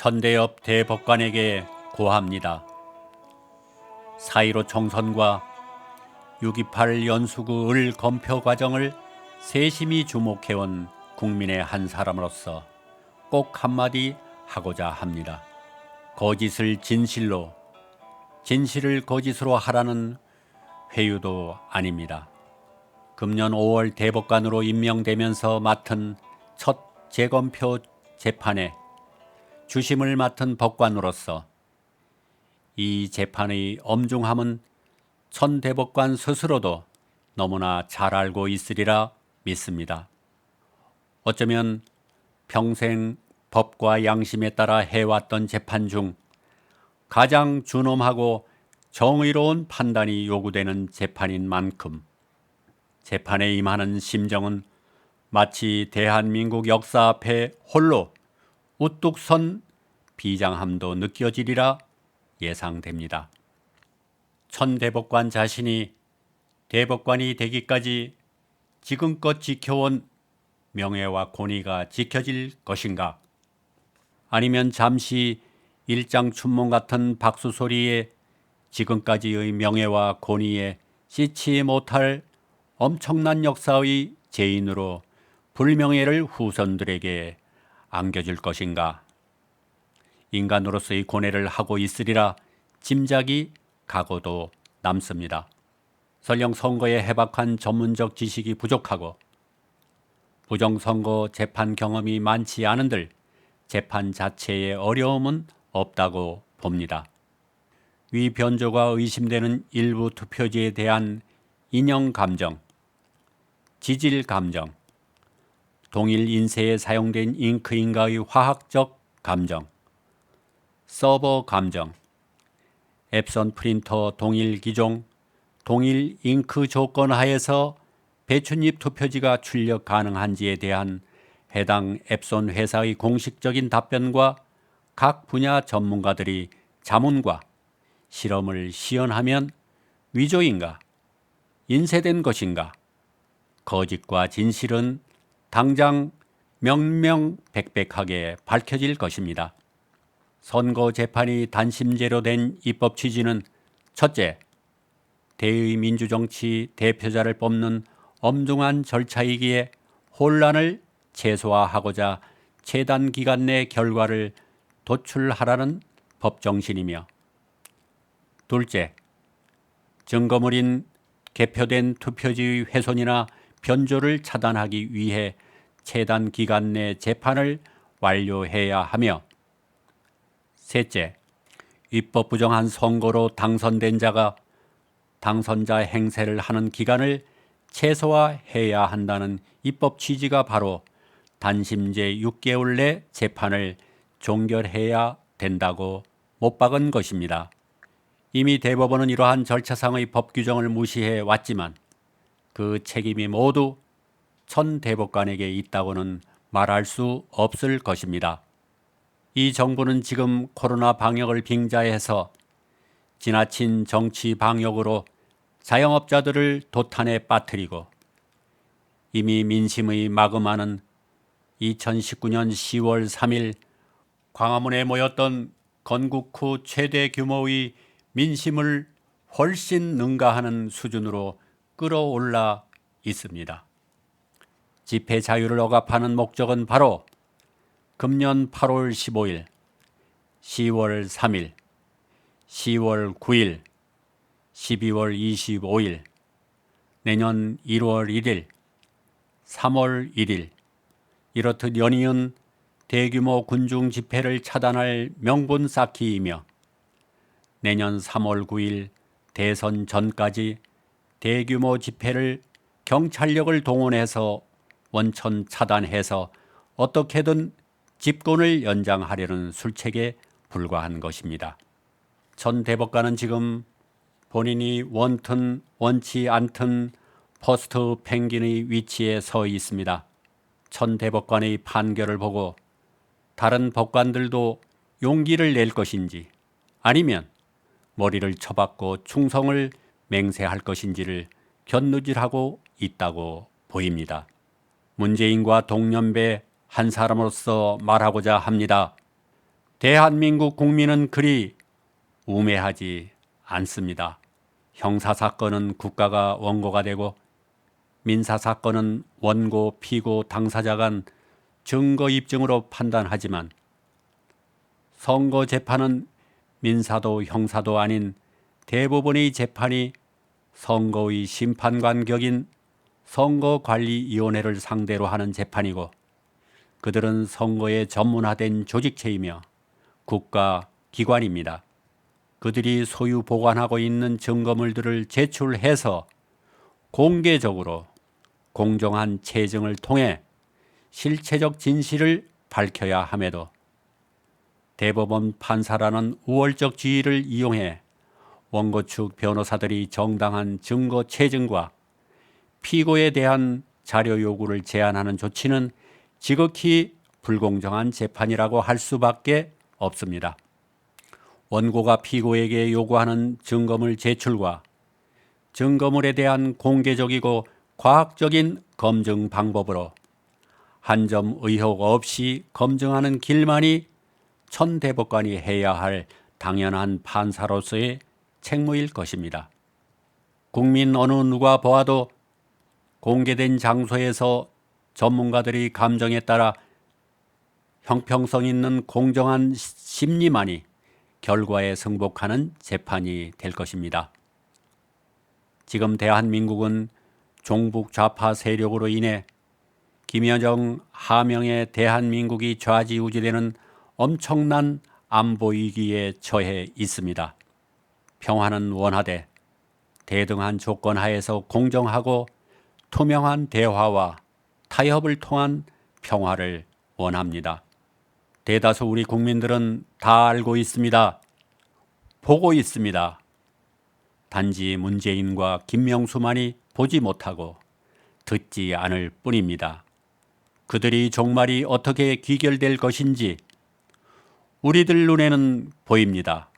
천대엽 대법관에게 고합니다. 4.15 총선과 6.28 연수구 을 검표 과정을 세심히 주목해온 국민의 한 사람으로서 꼭 한마디 하고자 합니다. 거짓을 진실로, 진실을 거짓으로 하라는 회유도 아닙니다. 금년 5월 대법관으로 임명되면서 맡은 첫 재검표 재판에 주심을 맡은 법관으로서 이 재판의 엄중함은 천 대법관 스스로도 너무나 잘 알고 있으리라 믿습니다. 어쩌면 평생 법과 양심에 따라 해왔던 재판 중 가장 준엄하고 정의로운 판단이 요구되는 재판인 만큼 재판에 임하는 심정은 마치 대한민국 역사 앞에 홀로 우뚝 선 비장함도 느껴지리라 예상됩니다. 천 대법관 자신이 대법관이 되기까지 지금껏 지켜온 명예와 권위가 지켜질 것인가? 아니면 잠시 일장 춘몽 같은 박수 소리에 지금까지의 명예와 권위에 씻지 못할 엄청난 역사의 죄인으로 불명예를 후손들에게 안겨줄 것인가? 인간으로서의 고뇌를 하고 있으리라 짐작이 가고도 남습니다. 설령 선거에 해박한 전문적 지식이 부족하고 부정선거 재판 경험이 많지 않은들 재판 자체에 어려움은 없다고 봅니다. 위 변조가 의심되는 일부 투표지에 대한 인형 감정, 지질 감정, 동일 인쇄에 사용된 잉크인가의 화학적 감정, 서버 감정, 앱선 프린터 동일 기종, 동일 잉크 조건 하에서 배춧잎 투표지가 출력 가능한지에 대한 해당 앱선 회사의 공식적인 답변과 각 분야 전문가들이 자문과 실험을 시연하면 위조인가, 인쇄된 것인가, 거짓과 진실은 당장 명명백백하게 밝혀질 것입니다. 선거 재판이 단심제로 된 입법 취지는 첫째, 대의 민주정치 대표자를 뽑는 엄중한 절차이기에 혼란을 최소화하고자 최단 기간 내 결과를 도출하라는 법정신이며 둘째, 증거물인 개표된 투표지의 훼손이나 변조를 차단하기 위해 최단 기간 내 재판을 완료해야 하며 셋째, 입법 부정한 선거로 당선된 자가 당선자 행세를 하는 기간을 최소화해야 한다는 입법 취지가 바로 단심제 6개월 내 재판을 종결해야 된다고 못 박은 것입니다. 이미 대법원은 이러한 절차상의 법 규정을 무시해 왔지만 그 책임이 모두 천 대법관에게 있다고는 말할 수 없을 것입니다. 이 정부는 지금 코로나 방역을 빙자해서 지나친 정치 방역으로 자영업자들을 도탄에 빠뜨리고 이미 민심의 마그마는 2019년 10월 3일 광화문에 모였던 건국 후 최대 규모의 민심을 훨씬 능가하는 수준으로 끌어올라 있습니다. 집회 자유를 억압하는 목적은 바로 금년 8월 15일, 10월 3일, 10월 9일, 12월 25일, 내년 1월 1일, 3월 1일 이렇듯 연이은 대규모 군중 집회를 차단할 명분 쌓기이며 내년 3월 9일 대선 전까지 대규모 집회를 경찰력을 동원해서 원천 차단해서 어떻게든 집권을 연장하려는 술책에 불과한 것입니다. 전 대법관은 지금 본인이 원튼 원치 않든 포스트 펭귄의 위치에 서 있습니다. 천 대법관의 판결을 보고 다른 법관들도 용기를 낼 것인지 아니면 머리를 쳐박고 충성을 맹세할 것인지를 견누질하고 있다고 보입니다. 문재인과 동년배 한 사람으로서 말하고자 합니다. 대한민국 국민은 그리 우매하지 않습니다. 형사 사건은 국가가 원고가 되고 민사 사건은 원고, 피고, 당사자 간 증거 입증으로 판단하지만 선거 재판은 민사도 형사도 아닌 대부분의 재판이 선거의 심판관 격인 선거관리위원회를 상대로 하는 재판이고 그들은 선거에 전문화된 조직체이며 국가 기관입니다. 그들이 소유 보관하고 있는 증거물들을 제출해서 공개적으로 공정한 체증을 통해 실체적 진실을 밝혀야 함에도 대법원 판사라는 우월적 지위를 이용해 원고 측 변호사들이 정당한 증거 체증과 피고에 대한 자료 요구를 제한하는 조치는 지극히 불공정한 재판이라고 할 수밖에 없습니다. 원고가 피고에게 요구하는 증거물 제출과 증거물에 대한 공개적이고 과학적인 검증 방법으로 한 점 의혹 없이 검증하는 길만이 천 대법관이 해야 할 당연한 판사로서의 책무일 것입니다. 국민 어느 누가 보아도 공개된 장소에서 전문가들이 감정에 따라 형평성 있는 공정한 심리만이 결과에 승복하는 재판이 될 것입니다. 지금 대한민국은 종북 좌파 세력으로 인해 김여정 하명의 대한민국이 좌지우지되는 엄청난 안보 위기에 처해 있습니다. 평화는 원하되 대등한 조건 하에서 공정하고 투명한 대화와 타협을 통한 평화를 원합니다. 대다수 우리 국민들은 다 알고 있습니다. 보고 있습니다. 단지 문재인과 김명수만이 보지 못하고 듣지 않을 뿐입니다. 그들이 종말이 어떻게 귀결될 것인지 우리들 눈에는 보입니다.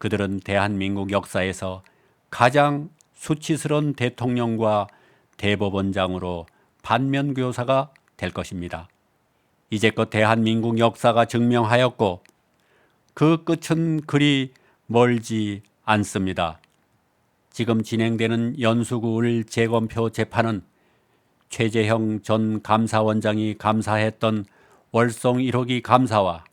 그들은 대한민국 역사에서 가장 수치스러운 대통령과 대법원장으로 반면교사가 될 것입니다. 이제껏 대한민국 역사가 증명하였고 그 끝은 그리 멀지 않습니다. 지금 진행되는 연수구을 재검표 재판은 최재형 전 감사원장이 감사했던 월성 1호기 감사와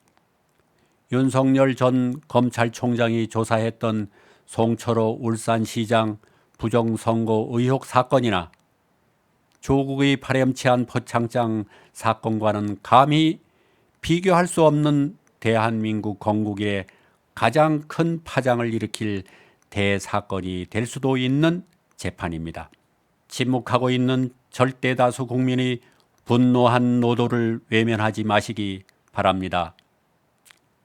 윤석열 전 검찰총장이 조사했던 송철호 울산시장 부정선거 의혹 사건이나 조국의 파렴치한 포창장 사건과는 감히 비교할 수 없는 대한민국 건국의 가장 큰 파장을 일으킬 대사건이 될 수도 있는 재판입니다. 침묵하고 있는 절대다수 국민의 분노한 노도를 외면하지 마시기 바랍니다.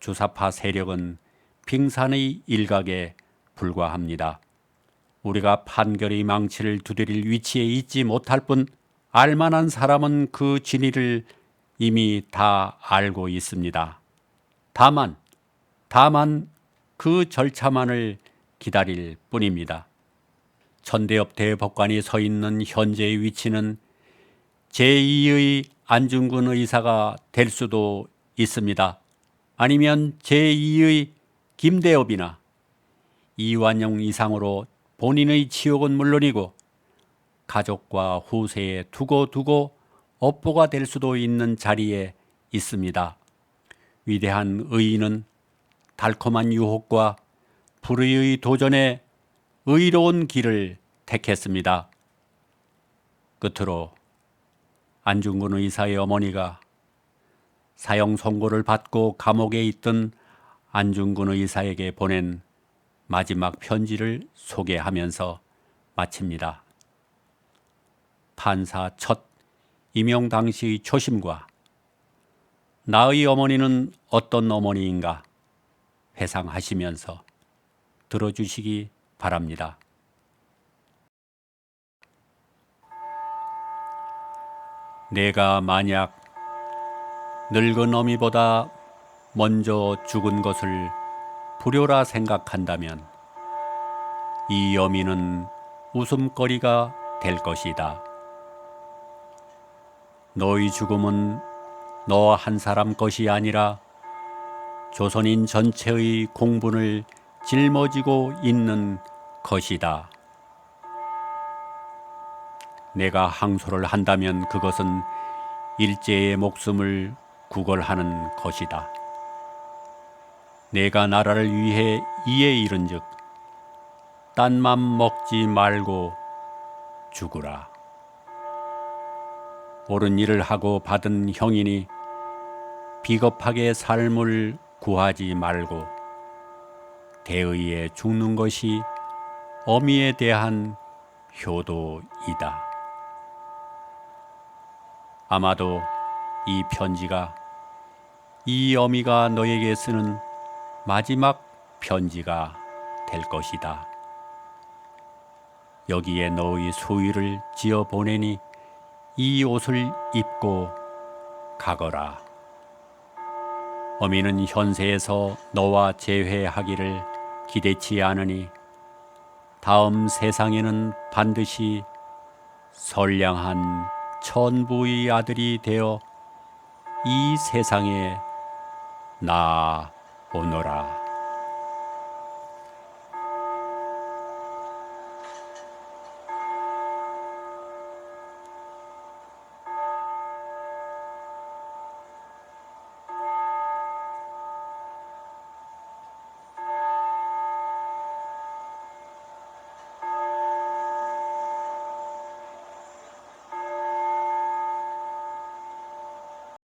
주사파 세력은 빙산의 일각에 불과합니다. 우리가 판결의 망치를 두드릴 위치에 있지 못할 뿐 알만한 사람은 그 진위를 이미 다 알고 있습니다. 다만, 다만 그 절차만을 기다릴 뿐입니다. 천대엽 대법관이 서 있는 현재의 위치는 제2의 안중근 의사가 될 수도 있습니다. 아니면 제2의 김대엽이나 이완용 이상으로 본인의 치욕은 물론이고 가족과 후세에 두고 두고 업보가 될 수도 있는 자리에 있습니다. 위대한 의인은 달콤한 유혹과 불의의 도전에 의로운 길을 택했습니다. 끝으로 안중근 의사의 어머니가 사형 선고를 받고 감옥에 있던 안중근 의사에게 보낸 마지막 편지를 소개하면서 마칩니다. 판사 첫 임용 당시의 초심과 나의 어머니는 어떤 어머니인가 회상하시면서 들어주시기 바랍니다. 내가 만약 늙은 어미보다 먼저 죽은 것을 불효라 생각한다면 이 어미는 웃음거리가 될 것이다. 너의 죽음은 너 한 사람 것이 아니라 조선인 전체의 공분을 짊어지고 있는 것이다. 내가 항소를 한다면 그것은 일제의 목숨을 구걸하는 것이다. 내가 나라를 위해 이에 이른즉 딴맘 먹지 말고 죽으라. 옳은 일을 하고 받은 형이니 비겁하게 삶을 구하지 말고 대의에 죽는 것이 어미에 대한 효도이다. 아마도 이 편지가 이 어미가 너에게 쓰는 마지막 편지가 될 것이다. 여기에 너의 수의를 지어 보내니 이 옷을 입고 가거라. 어미는 현세에서 너와 재회하기를 기대치 않으니 다음 세상에는 반드시 선량한 천부의 아들이 되어 이 세상에 나오너라.